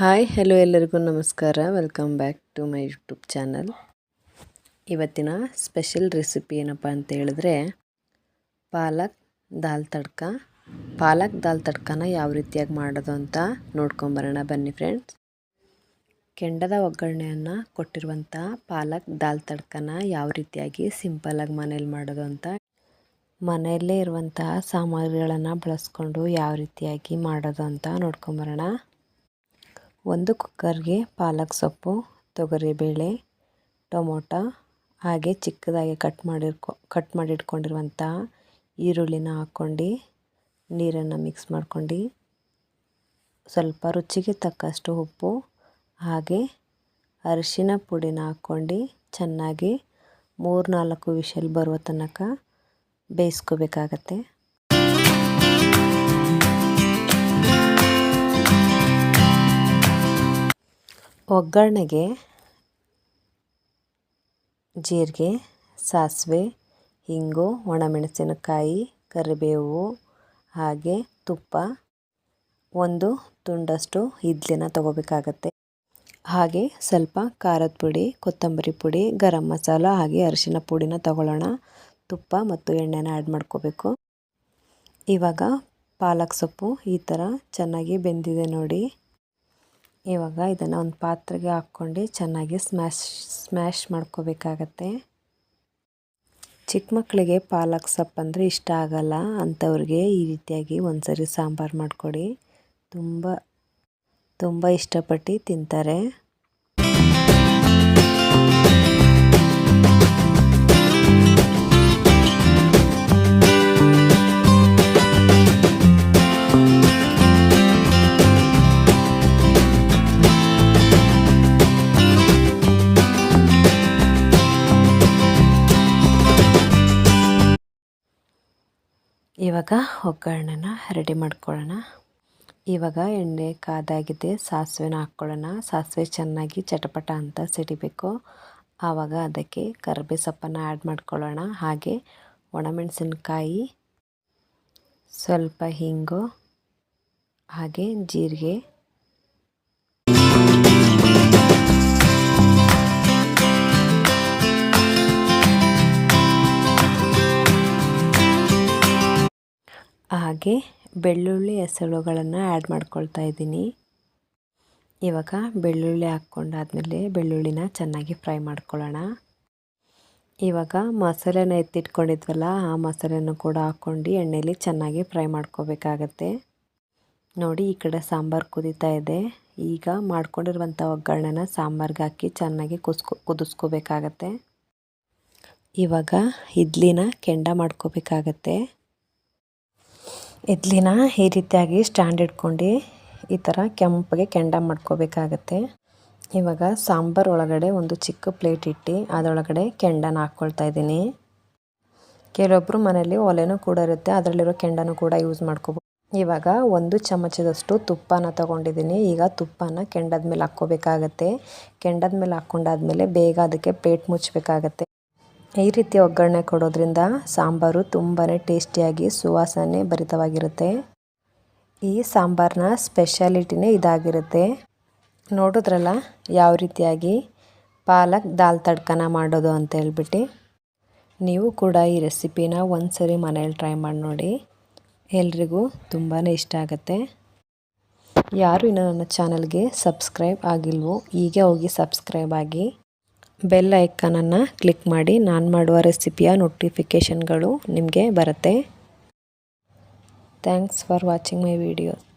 Hi hello ಎಲ್ಲರಿಗೂ ನಮಸ್ಕಾರ. Welcome back to my YouTube channel ಇವತ್ತಿನ ಸ್ಪೆಷಲ್ ರೆಸಿಪಿ ಏನಪ್ಪ ಅಂತ ಹೇಳಿದ್ರೆ, ಪಾಲಕ್ ದಾಲ್ ತಡ್ಕ. ಪಾಲಕ್ ದಾಲ್ ತಡ್ಕನ ಯಾವ ರೀತಿಯಾಗಿ ಮಾಡೋದು ಅಂತ ನೋಡ್ಕೊಂಬರೋಣ. ಬನ್ನಿ ಫ್ರೆಂಡ್ಸ್ ಕೆಂಡದ ಒಗ್ಗರಣೆಯನ್ನು ಕೊಟ್ಟಿರುವಂಥ ಪಾಲಕ್ ದಾಲ್ ತಡ್ಕನ ಯಾವ ರೀತಿಯಾಗಿ ಸಿಂಪಲಾಗಿ ಮನೇಲಿ ಮಾಡೋದು ಅಂತ ಮನೆಯಲ್ಲೇ ಇರುವಂತಹ ಸಾಮಗ್ರಿಗಳನ್ನು ಬಳಸ್ಕೊಂಡು ಯಾವ ರೀತಿಯಾಗಿ ಮಾಡೋದು ಅಂತ ನೋಡ್ಕೊಂಬರೋಣ. ಒಂದು ಕುಕ್ಕರ್ಗೆ ಪಾಲಕ್ ಸೊಪ್ಪು, ತೊಗರಿಬೇಳೆ, ಟೊಮೊಟೊ, ಹಾಗೆ ಚಿಕ್ಕದಾಗಿ ಕಟ್ ಮಾಡಿರ್ಕೊ, ಕಟ್ ಮಾಡಿಟ್ಕೊಂಡಿರುವಂಥ ಈರುಳ್ಳಿನ ಹಾಕ್ಕೊಂಡು ನೀರನ್ನು ಮಿಕ್ಸ್ ಮಾಡ್ಕೊಂಡು ಸ್ವಲ್ಪ ರುಚಿಗೆ ತಕ್ಕಷ್ಟು ಉಪ್ಪು, ಹಾಗೆ ಅರಿಶಿನ ಪುಡಿನ ಹಾಕ್ಕೊಂಡು ಚೆನ್ನಾಗಿ ಮೂರು ನಾಲ್ಕು ವಿಷಲ್ ಬರುವ ತನಕ ಬೇಯಿಸ್ಕೋಬೇಕಾಗತ್ತೆ. ಒಗ್ಗರಣೆಗೆ ಜೀರಿಗೆ, ಸಾಸಿವೆ, ಇಂಗು, ಒಣಮೆಣಸಿನಕಾಯಿ, ಕರಿಬೇವು ಹಾಗೆ ತುಪ್ಪ. ಒಂದು ತುಂಡಷ್ಟು ಇಡ್ಲಿನ ತಗೋಬೇಕಾಗತ್ತೆ. ಹಾಗೆ ಸ್ವಲ್ಪ ಖಾರದ ಪುಡಿ, ಕೊತ್ತಂಬರಿ ಪುಡಿ, ಗರಂ ಮಸಾಲ ಹಾಗೆ ಅರಿಶಿನ ಪುಡಿನ ತಗೊಳ್ಳೋಣ. ತುಪ್ಪ ಮತ್ತು ಎಣ್ಣೆನ ಆ್ಯಡ್ ಮಾಡ್ಕೋಬೇಕು. ಇವಾಗ ಪಾಲಕ್ ಸೊಪ್ಪು ಈ ಥರ ಚೆನ್ನಾಗಿ ಬೆಂದಿದೆ ನೋಡಿ. ಇವಾಗ ಇದನ್ನು ಒಂದು ಪಾತ್ರೆಗೆ ಹಾಕ್ಕೊಂಡು ಚೆನ್ನಾಗಿ ಸ್ಮ್ಯಾಶ್ ಸ್ಮ್ಯಾಶ್ ಮಾಡ್ಕೋಬೇಕಾಗತ್ತೆ. ಚಿಕ್ಕ ಮಕ್ಕಳಿಗೆ ಪಾಲಕ್ ಸೊಪ್ಪು ಅಂದರೆ ಇಷ್ಟ ಆಗಲ್ಲ. ಅಂಥವ್ರಿಗೆ ಈ ರೀತಿಯಾಗಿ ಒಂದ್ಸರಿ ಸಾಂಬಾರು ಮಾಡಿಕೊಡಿ. ತುಂಬ ತುಂಬ ಇಷ್ಟಪಟ್ಟು ತಿಂತಾರೆ. ಇವಾಗ ಒಗ್ಗರಣೆನ ರೆಡಿ ಮಾಡ್ಕೊಳ್ಳೋಣ. ಇವಾಗ ಎಣ್ಣೆ ಕಾದಾಗಿದೆ, ಸಾಸಿವೆನ ಹಾಕ್ಕೊಳ್ಳೋಣ. ಸಾಸಿವೆ ಚೆನ್ನಾಗಿ ಚಟಪಟ ಅಂತ ಸಿಡಿಬೇಕು. ಆವಾಗ ಅದಕ್ಕೆ ಕರ್ಬೇ ಸೊಪ್ಪನ್ನು ಆ್ಯಡ್ ಮಾಡ್ಕೊಳ್ಳೋಣ. ಹಾಗೆ ಒಣಮೆಣಸಿನ್ಕಾಯಿ, ಸ್ವಲ್ಪ ಹಿಂಗು, ಹಾಗೆ ಜೀರಿಗೆ ಹಾಗೆ ಬೆಳ್ಳುಳ್ಳಿ ಹೆಸರುಗಳನ್ನು ಆ್ಯಡ್ ಮಾಡ್ಕೊಳ್ತಾ ಇದ್ದೀನಿ. ಇವಾಗ ಬೆಳ್ಳುಳ್ಳಿ ಹಾಕ್ಕೊಂಡಾದ್ಮೇಲೆ ಬೆಳ್ಳುಳ್ಳಿನ ಚೆನ್ನಾಗಿ ಫ್ರೈ ಮಾಡ್ಕೊಳ್ಳೋಣ. ಇವಾಗ ಮಸಾಲೆನ ಎತ್ತಿಟ್ಕೊಂಡಿದ್ವಲ್ಲ, ಆ ಮಸಾಲೆನೂ ಕೂಡ ಹಾಕ್ಕೊಂಡು ಎಣ್ಣೆಯಲ್ಲಿ ಚೆನ್ನಾಗಿ ಫ್ರೈ ಮಾಡ್ಕೋಬೇಕಾಗತ್ತೆ. ನೋಡಿ ಈ ಕಡೆ ಸಾಂಬಾರು ಕುದೀತಾ ಇದೆ. ಈಗ ಮಾಡ್ಕೊಂಡಿರುವಂಥ ಒಗ್ಗರಣೆನ ಸಾಂಬಾರ್ಗೆ ಹಾಕಿ ಚೆನ್ನಾಗಿ ಕುಸ್ಕೊ, ಕುದಿಸ್ಕೋಬೇಕಾಗತ್ತೆ. ಇವಾಗ ಇಡ್ಲಿನ ಕೆಂಡ ಮಾಡ್ಕೋಬೇಕಾಗತ್ತೆ. ಇಡ್ಲಿನ ಈ ರೀತಿಯಾಗಿ ಸ್ಟ್ಯಾಂಡ್ ಇಟ್ಕೊಂಡು ಈ ಥರ ಕೆಂಪಗೆ ಕೆಂಡ ಮಾಡ್ಕೋಬೇಕಾಗತ್ತೆ. ಇವಾಗ ಸಾಂಬಾರ್ ಒಳಗಡೆ ಒಂದು ಚಿಕ್ಕ ಪ್ಲೇಟ್ ಇಟ್ಟು ಅದರೊಳಗಡೆ ಕೆಂಡನ ಹಾಕ್ಕೊಳ್ತಾ ಇದ್ದೀನಿ. ಕೆಲವೊಬ್ಬರು ಮನೆಯಲ್ಲಿ ಒಲೆನೂ ಕೂಡ ಇರುತ್ತೆ, ಅದರಲ್ಲಿರೋ ಕೆಂಡನೂ ಕೂಡ ಯೂಸ್ ಮಾಡ್ಕೋಬೋದು. ಇವಾಗ ಒಂದು ಚಮಚದಷ್ಟು ತುಪ್ಪನ ತಗೊಂಡಿದ್ದೀನಿ. ಈಗ ತುಪ್ಪನ ಕೆಂಡದ ಮೇಲೆ ಹಾಕ್ಕೋಬೇಕಾಗತ್ತೆ. ಕೆಂಡದ ಮೇಲೆ ಹಾಕ್ಕೊಂಡಾದ್ಮೇಲೆ ಬೇಗ ಅದಕ್ಕೆ ಪ್ಲೇಟ್ ಮುಚ್ಚಬೇಕಾಗತ್ತೆ. ಈ ರೀತಿ ಒಗ್ಗರಣೆ ಕೊಡೋದ್ರಿಂದ ಸಾಂಬಾರು ತುಂಬಾ ಟೇಸ್ಟಿಯಾಗಿ, ಸುವಾಸನೆ ಭರಿತವಾಗಿರುತ್ತೆ. ಈ ಸಾಂಬಾರನ್ನ ಸ್ಪೆಷಾಲಿಟಿನೇ ಇದಾಗಿರುತ್ತೆ. ನೋಡಿದ್ರಲ್ಲ, ಯಾವ ರೀತಿಯಾಗಿ ಪಾಲಕ್ ದಾಲ್ ತಡ್ಕನ ಮಾಡೋದು ಅಂತ ಹೇಳ್ಬಿಟ್ಟು. ನೀವು ಕೂಡ ಈ ರೆಸಿಪಿನ ಒಂದು ಸರಿ ಮನೇಲಿ ಟ್ರೈ ಮಾಡಿ ನೋಡಿ. ಎಲ್ರಿಗೂ ತುಂಬಾ ಇಷ್ಟ ಆಗುತ್ತೆ. ಯಾರು ಇನ್ನೂ ನನ್ನ ಚಾನಲ್ಗೆ ಸಬ್ಸ್ಕ್ರೈಬ್ ಆಗಿಲ್ವೋ ಈಗ ಹೋಗಿ ಸಬ್ಸ್ಕ್ರೈಬ್ ಆಗಿ. ಬೆಲ್ ಐಕನನ್ನು ಕ್ಲಿಕ್ ಮಾಡಿ ನಾನು ಮಾಡುವ ರೆಸಿಪಿಯ ನೋಟಿಫಿಕೇಷನ್ಗಳು ನಿಮಗೆ ಬರುತ್ತೆ. Thanks for watching my videos